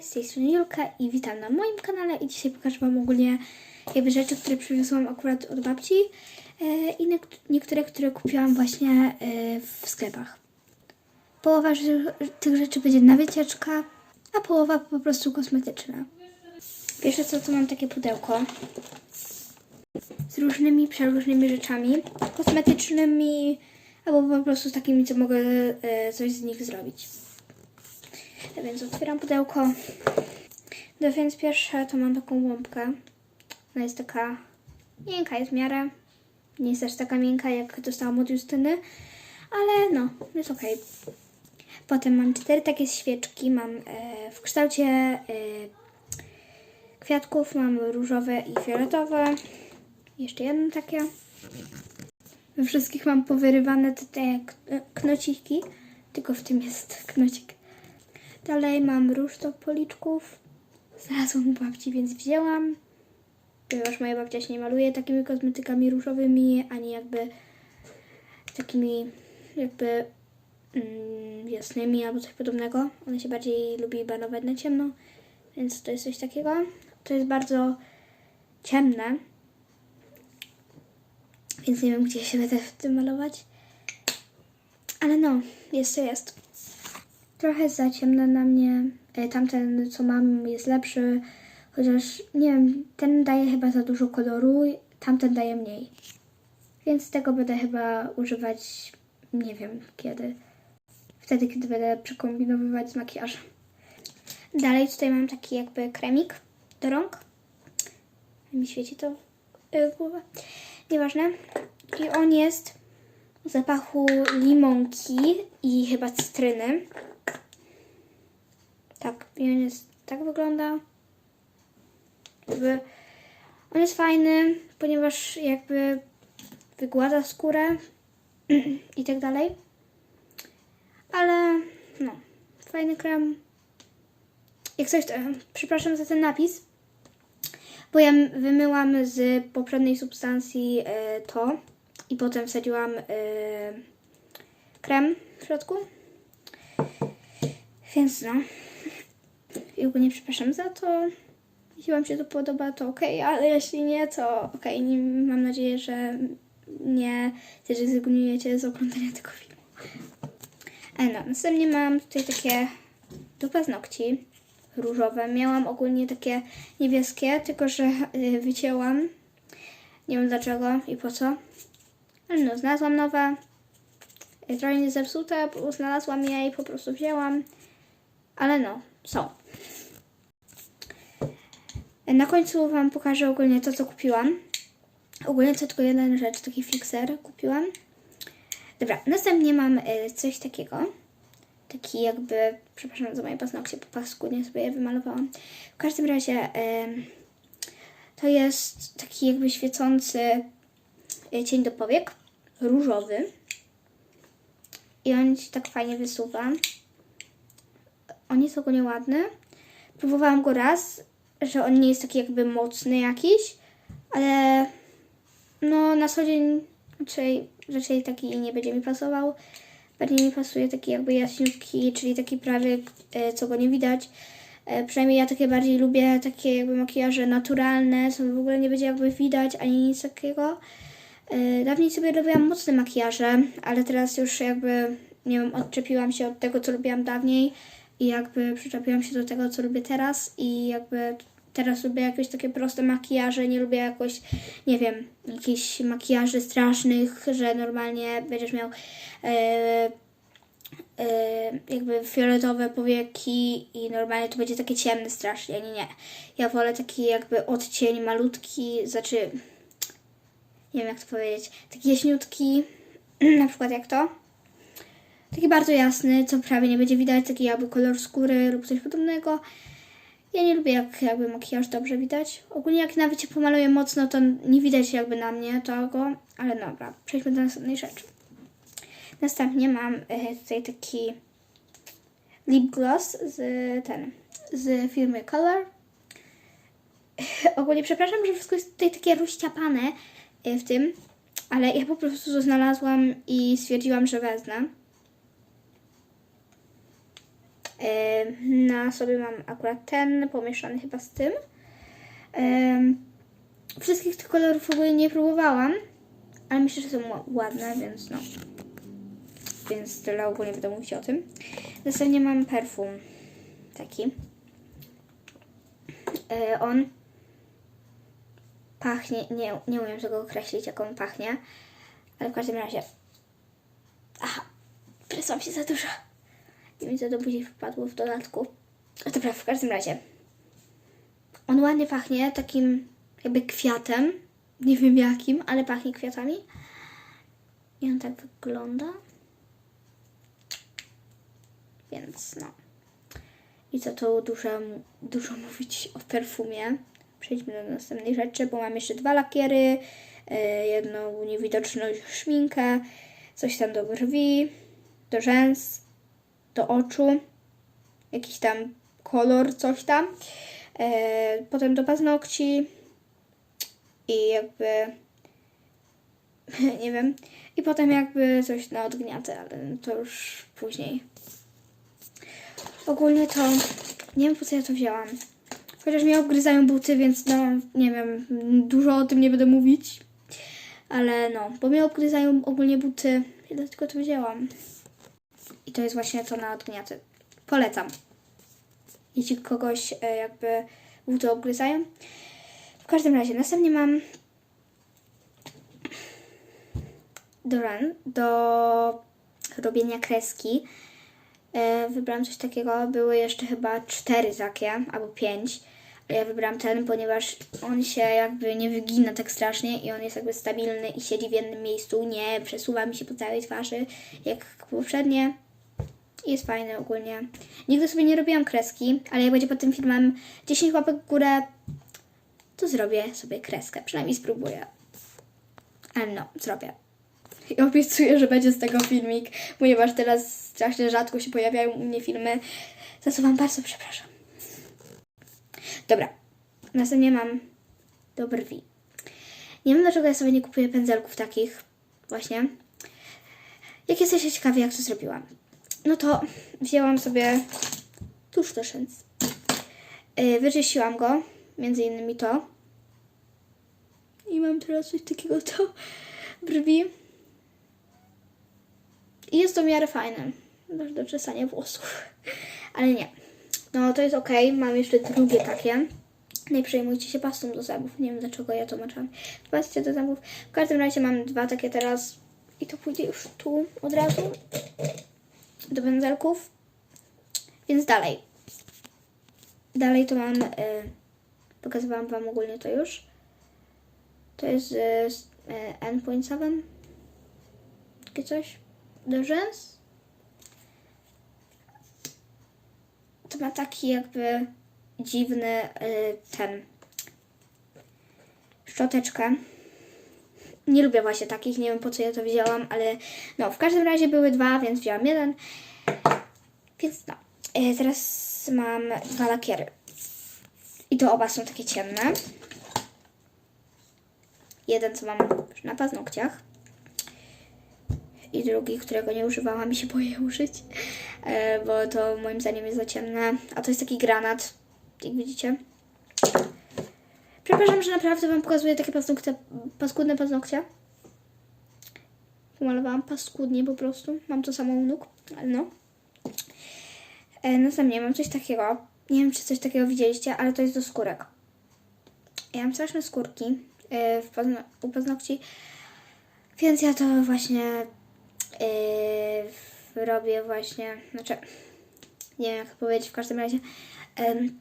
Z tej strony Julka i witam na moim kanale i dzisiaj pokażę Wam ogólnie jakby rzeczy, które przywiozłam akurat od babci e, i niektóre, które kupiłam właśnie e, w sklepach. Połowa tych rzeczy będzie na wycieczkę, a połowa po prostu kosmetyczna. Pierwsze co, to mam takie pudełko z różnymi, przeróżnymi rzeczami kosmetycznymi albo po prostu takimi, co mogę e, coś z nich zrobić. A więc otwieram pudełko. No więc pierwsze to mam taką łąbkę. Ona jest taka miękka, jest w miarę. Nie jest też taka miękka, jak dostałam od Justyny, ale no, jest ok. Potem mam cztery takie świeczki. Mam e, w kształcie e, kwiatków. Mam różowe i fioletowe. Jeszcze jedno takie. We wszystkich mam powyrywane te, te k- knociki, tylko w tym jest knocik. Dalej mam róż do policzków. Znalazłam u babci, więc wzięłam. Ponieważ moja babcia się nie maluje takimi kosmetykami różowymi, ani jakby takimi jakby mm, jasnymi albo coś podobnego. Ona się bardziej lubi balować na ciemno, więc to jest coś takiego. To jest bardzo ciemne, więc nie wiem, gdzie się będę w tym malować. Ale no, jest to jest. Trochę za ciemne na mnie. E, Tamten, co mam, jest lepszy. Chociaż, nie wiem, ten daje chyba za dużo koloru, tamten daje mniej. Więc tego będę chyba używać, nie wiem kiedy. Wtedy, kiedy będę przekombinowywać z makijażem. Dalej tutaj mam taki jakby kremik do rąk. Mi świeci to w głowę. Nieważne. I on jest w zapachu limonki i chyba cytryny. Tak, i on jest, tak wygląda. Jakby on jest fajny, ponieważ jakby wygładza skórę i tak dalej. Ale no, fajny krem. Jak coś, to, przepraszam za ten napis, bo ja wymyłam z poprzedniej substancji e, to i potem wsadziłam e, krem w środku. Więc no. I ogólnie przepraszam za to. Jeśli Wam się to podoba, to ok, ale jeśli nie, to ok. Nie, mam nadzieję, że nie zrezygnujecie z oglądania tego filmu. Ale no, następnie mam tutaj takie do paznokci różowe. Miałam ogólnie takie niebieskie, tylko że y, wycięłam. Nie wiem dlaczego i po co. Ale no, znalazłam nowe. Y, Trochę nie zepsute, bo znalazłam je i po prostu wzięłam. Ale no, są. Na końcu Wam pokażę ogólnie to, co kupiłam. Ogólnie to tylko jedna rzecz, taki fixer kupiłam. Dobra, następnie mam e, coś takiego. Taki jakby, przepraszam za moje paznokcie, po pasku nie sobie je wymalowałam. W każdym razie to jest taki jakby świecący e, cień do powiek, różowy. I on się tak fajnie wysuwa. On jest ogólnie ładny. Próbowałam go raz, że on nie jest taki jakby mocny jakiś, ale no na co dzień raczej, raczej taki nie będzie mi pasował. Bardziej mi pasuje taki jakby jaśniutki, czyli taki prawie e, co go nie widać. E, przynajmniej ja takie bardziej lubię, takie jakby makijaże naturalne, co w ogóle nie będzie jakby widać, ani nic takiego. E, dawniej sobie robiłam mocne makijaże, ale teraz już jakby, nie wiem, odczepiłam się od tego, co lubiłam dawniej i jakby przyczepiłam się do tego, co lubię teraz i jakby teraz lubię jakieś takie proste makijaże, nie lubię jakoś, nie wiem, jakichś makijaży strasznych, że normalnie będziesz miał e, e, jakby fioletowe powieki i normalnie to będzie takie ciemne strasznie, nie, nie. Ja wolę taki jakby odcień malutki, znaczy, nie wiem jak to powiedzieć, taki jaśniutki, na przykład jak to. Taki bardzo jasny, co prawie nie będzie widać, taki jakby kolor skóry lub coś podobnego. Ja nie lubię, jak jakby makijaż dobrze widać. Ogólnie jak nawet się pomaluję mocno, to nie widać jakby na mnie tego, ale dobra, przejdźmy do następnej rzeczy. Następnie mam e, tutaj taki lip gloss z ten, z firmy Color. Ogólnie przepraszam, że wszystko jest tutaj takie rozciapane e, w tym, ale ja po prostu to znalazłam i stwierdziłam, że wezmę. Na sobie mam akurat ten pomieszany chyba z tym. Wszystkich tych kolorów w ogóle nie próbowałam, ale myślę, że są ła- ładne, więc no. Więc tyle ogólnie będę mówić o tym. Następnie mam perfum taki. E, on pachnie, nie, nie umiem tego określić, jak on pachnie, ale w każdym razie. Aha, presłam się za dużo. Nie wiem, co do buzi wpadło w dodatku. A dobra, w każdym razie. On ładnie pachnie takim jakby kwiatem. Nie wiem jakim, ale pachnie kwiatami. I on tak wygląda. Więc no. I co tu dużo, dużo mówić o perfumie. Przejdźmy do następnej rzeczy, bo mam jeszcze dwa lakiery, e, jedną niewidoczną szminkę, coś tam do brwi, do rzęs, do oczu, jakiś tam kolor, coś tam. E, potem do paznokci i jakby nie wiem. I potem jakby coś na odgniatę, ale to już później. Ogólnie to nie wiem po co ja to wzięłam. Chociaż mnie obgryzają buty, więc no nie wiem, dużo o tym nie będę mówić. Ale no, bo mnie obgryzają ogólnie buty, i dlatego to wzięłam. I to jest właśnie to na odgniaty. Polecam. Jeśli kogoś e, jakby buty obgryzają. W każdym razie, następnie mam do run, do robienia kreski. E, wybrałam coś takiego, były jeszcze chyba cztery takie, albo pięć. Ja wybrałam ten, ponieważ on się jakby nie wygina tak strasznie i on jest jakby stabilny i siedzi w jednym miejscu, nie przesuwa mi się po całej twarzy jak poprzednie. Jest fajny ogólnie. Nigdy sobie nie robiłam kreski, ale jak będzie pod tym filmem 10 łapek w górę, to zrobię sobie kreskę. Przynajmniej spróbuję. Ale no, zrobię. I obiecuję, że będzie z tego filmik, ponieważ teraz strasznie rzadko się pojawiają u mnie filmy, za co Wam bardzo przepraszam. Dobra, następnie mam do brwi. Nie wiem dlaczego ja sobie nie kupuję pędzelków takich, właśnie. Jak jesteście ciekawi, jak to zrobiłam, no to wzięłam sobie tusz do. Yy, wyczyściłam go, między innymi to. I mam teraz coś takiego to brwi. I jest to w miarę fajne. Też do czesania włosów. Ale nie. No to jest ok. Mam jeszcze drugie takie. Nie przejmujcie się pastą do zębów. Nie wiem dlaczego ja to maczam. Pastie do zębów. W każdym razie mam dwa takie teraz. I to pójdzie już tu od razu. Do pędzelków. Więc dalej. Dalej to mam. Y, pokazywałam Wam ogólnie to już. To jest y, y, N.7. Takie coś do rzęs. To ma taki jakby dziwny y, ten szczoteczkę. Nie lubię właśnie takich, nie wiem po co ja to wzięłam, ale no w każdym razie były dwa, więc wzięłam jeden. Więc no, y, teraz mam dwa lakiery. I to oba są takie ciemne. Jeden co mam na paznokciach i drugi, którego nie używałam i się boję użyć, e, bo to moim zdaniem jest za ciemne. A to jest taki granat, jak widzicie. Przepraszam, że naprawdę Wam pokazuję takie paznokcie, paskudne paznokcie. Pomalowałam paskudnie po prostu. Mam to samo u nóg, ale no. E, następnie mam coś takiego. Nie wiem, czy coś takiego widzieliście, ale to jest do skórek. Ja mam straszne skórki e, w pazno- u paznokci, więc ja to właśnie yy, robię właśnie, znaczy, nie wiem jak powiedzieć, w każdym razie, em,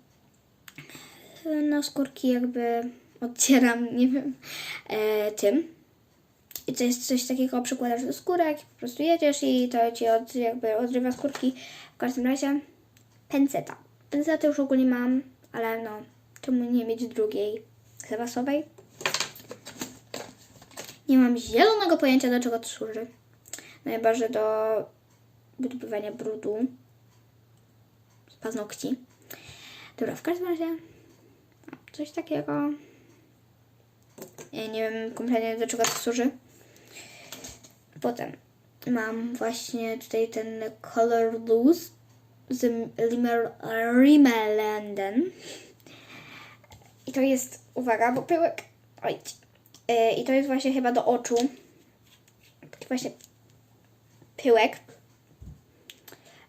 no skórki jakby odcieram, nie wiem, e, tym. I to jest coś takiego, przykładasz do skórek, po prostu jedziesz i to ci od, jakby odrywa skórki. W każdym razie pęceta. Pęcetę już ogólnie mam, ale no, czemu nie mieć drugiej zapasowej? Nie mam zielonego pojęcia, do czego to służy. No chyba, że do wydobywania brudu z paznokci. Dobra, w każdym razie coś takiego. Ja nie wiem kompletnie do czego to służy. Potem mam właśnie tutaj ten Color Loose. z Rimmel- Rimmelenden. I to jest, uwaga, bo pyłek, oj, yy, i to jest właśnie chyba do oczu. Taki właśnie pyłek.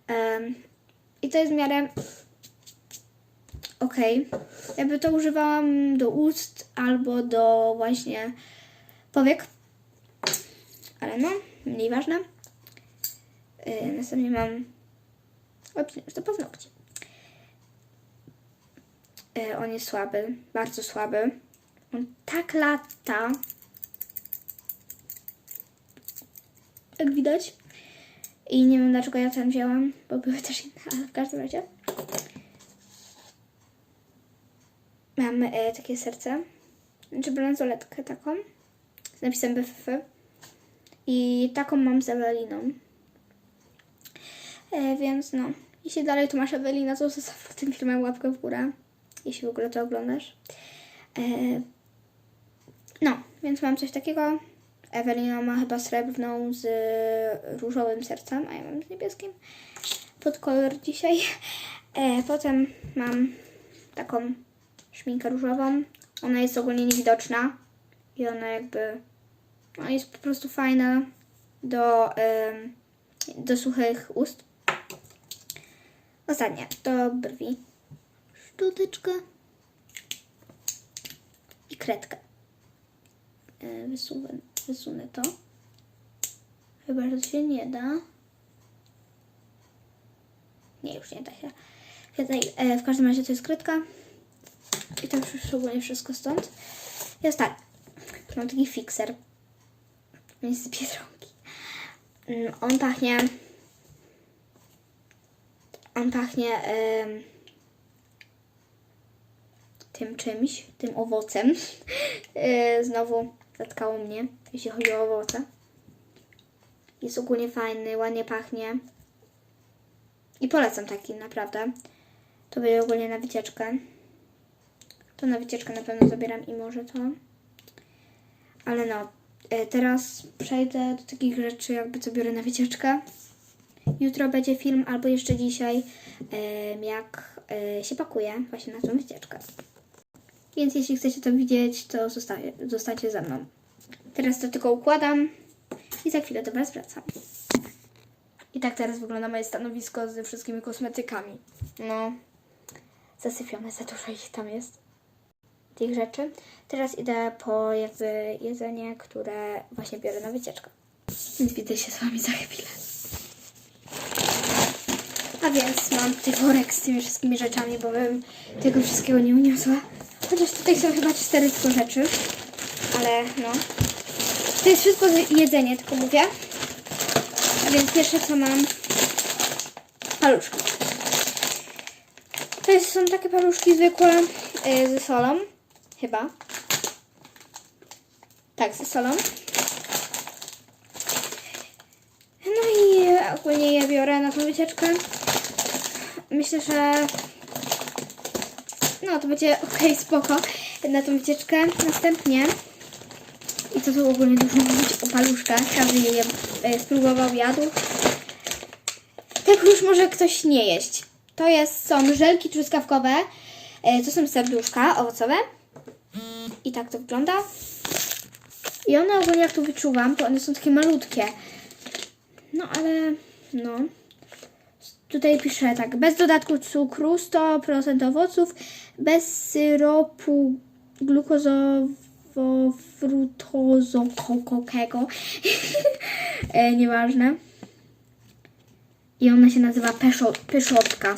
Em, I to jest w miarę okej. Jakby to używałam do ust albo do właśnie powiek. Ale no, mniej ważne. Yy, następnie mam obcinacz do paznokci. Yy, on jest słaby, bardzo słaby. On tak lata. Jak widać. I nie wiem dlaczego ja ten wzięłam, bo były też inne, ale w każdym razie. Mam e, takie serce, znaczy bransoletkę taką z napisem BFF. I taką mam z Eweliną. E, więc no, jeśli dalej tu masz Ewelina, to zostaw pod tym filmem łapkę w górę, jeśli w ogóle to oglądasz. E, no, więc mam coś takiego. Ewelina ma chyba srebrną z różowym sercem, a ja mam z niebieskim. Pod kolor dzisiaj. E, potem mam taką szminkę różową. Ona jest ogólnie niewidoczna i ona jakby no, jest po prostu fajna do, em, do suchych ust. Ostatnie do brwi. Szczoteczka i kredkę. E, Wysuwę, wysunę to. Chyba, że się nie da. Nie, już nie da się. E, w każdym razie to jest kredka. I już ogólnie wszystko stąd. Jest tak. Mam taki fixer. Jest z Biedronki. Mm, On pachnie... On pachnie tym czymś, tym owocem. E, Znowu zatkało mnie, jeśli chodzi o owoce. Jest ogólnie fajny, ładnie pachnie. I polecam taki, naprawdę. To będzie ogólnie na wycieczkę. To na wycieczkę na pewno zabieram i może to. Ale no, e, teraz przejdę do takich rzeczy, jakby co biorę na wycieczkę. Jutro będzie film, albo jeszcze dzisiaj, jak e, się pakuję właśnie na tą wycieczkę. Więc jeśli chcecie to widzieć, to zostaje, zostańcie ze mną. Teraz to tylko układam i za chwilę do Was wracam. I tak teraz wygląda moje stanowisko ze wszystkimi kosmetykami. No, zasypione, za dużo ich tam jest. Tych rzeczy. Teraz idę po jakby jedzenie, które właśnie biorę na wycieczkę. Więc widzę się z Wami za chwilę. A więc mam tutaj worek z tymi wszystkimi rzeczami, bo bym tego wszystkiego nie uniosła. Chociaż tutaj są chyba cztery tylko rzeczy. Ale no. To jest wszystko jedzenie, tylko mówię. A więc pierwsze co mam paluszki. To jest, są takie paluszki zwykłe yy, ze solą. Chyba. Tak, ze solą. No i ogólnie je biorę na tą wycieczkę. Myślę, że no to będzie ok, spoko na tą wycieczkę. Następnie i co tu ogólnie dużo mówić o paluszkach. Każdy je e, spróbował, jadł. Tego już może ktoś nie jeść. To jest, są żelki truskawkowe. E, to są serduszka owocowe. I tak to wygląda. I one ogólnie jak tu wyczuwam, to one są takie malutkie. No ale no. Tutaj pisze tak, bez dodatku cukru, 100% owoców, bez syropu glukozowo-frutozokokego. e, nieważne. I ona się nazywa peszo, pyszotka.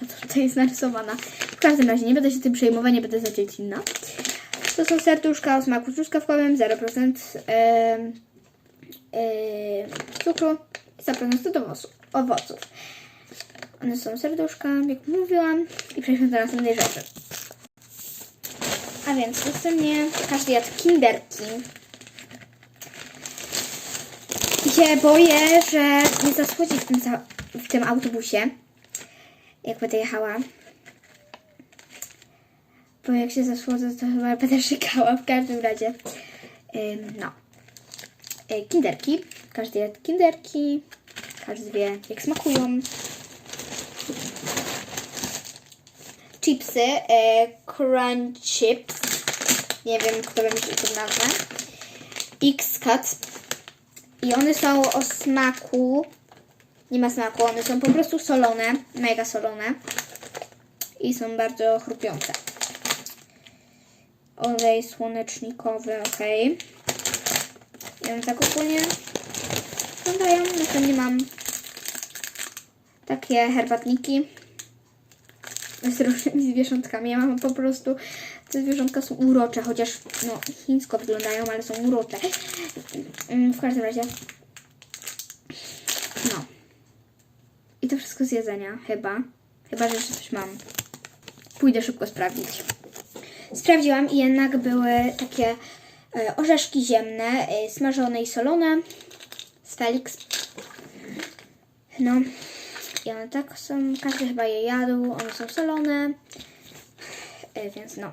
Ta tutaj jest narysowana. W każdym razie nie będę się tym przejmować, nie będę za dziecinna. To są serduszka o smaku truskawkowym, 0% e, e, cukru i 100% do owoców. One są serduszka, jak mówiłam. I przejdźmy do następnej rzeczy. A więc następnie każdy jadł kinderki. I się boję, że nie zasłodzi w tym, w tym autobusie, jak będę jechała. Bo jak się zasłodzę, to chyba będę szykała w każdym razie. No. Y, Kinderki. Każdy jadł kinderki. Każdy wie, jak smakują. chipsy, e, crunch chips. Nie wiem, kto wymyślił tę nazwę. X-Cut. I one są o smaku. Nie ma smaku, one są po prostu solone, mega solone. I są bardzo chrupiące. Olej słonecznikowy, ok. I one tak ogólnie wyglądają. Następnie mam takie herbatniki z różnymi zwierzątkami. Ja mam po prostu, te zwierzątka są urocze, chociaż no chińsko wyglądają, ale są urocze. Mm, W każdym razie, no. I to wszystko z jedzenia, chyba. Chyba, że jeszcze coś mam. Pójdę szybko sprawdzić. Sprawdziłam i jednak były takie e, orzeszki ziemne, e, smażone i solone z Felix. No, i one tak są, każdy chyba je jadł, one są solone, e, więc no.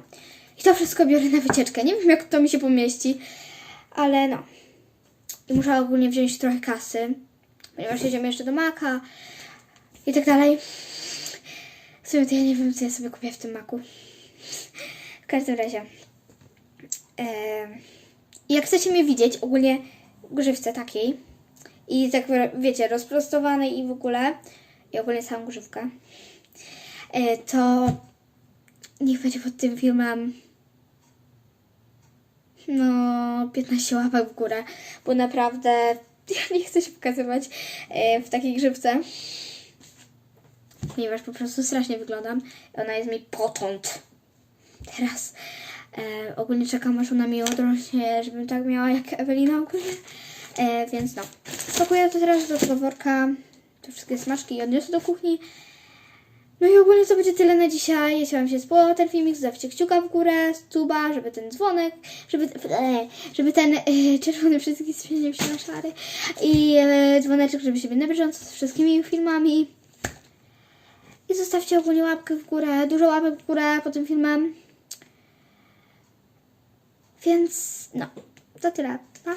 I to wszystko biorę na wycieczkę. Nie wiem, jak to mi się pomieści, ale no. I muszę ogólnie wziąć trochę kasy, ponieważ jedziemy jeszcze do Maka i tak dalej. W sumie to ja nie wiem, co ja sobie kupię w tym Maku. W każdym razie. em, jak chcecie mnie widzieć, ogólnie grzywce takiej i tak wiecie, rozprostowanej i w ogóle, i ogólnie całą grzywkę, e, to niech będzie pod tym filmem no 15 łapek w górę, bo naprawdę ja nie chcę się pokazywać e, w takiej grzywce, ponieważ po prostu strasznie wyglądam. Ona jest mi potąd teraz. E, ogólnie czekam aż ona mi odrośnie, żebym tak miała jak Ewelina ogólnie. E, więc no. Spakuję to teraz do tego worka, te wszystkie smaczki i odniosę do kuchni. No i ogólnie to będzie tyle na dzisiaj. Jeśli Wam się spodobał ten filmik, zostawcie kciuka w górę, stuba, żeby ten dzwonek, żeby, e, żeby ten e, czerwony przycisk zmienił się na szary i e, dzwoneczek, żeby się być na bieżąco z wszystkimi filmami. I zostawcie ogólnie łapkę w górę, dużo łapek w górę pod tym filmem. Więc no, to tyle. Pa!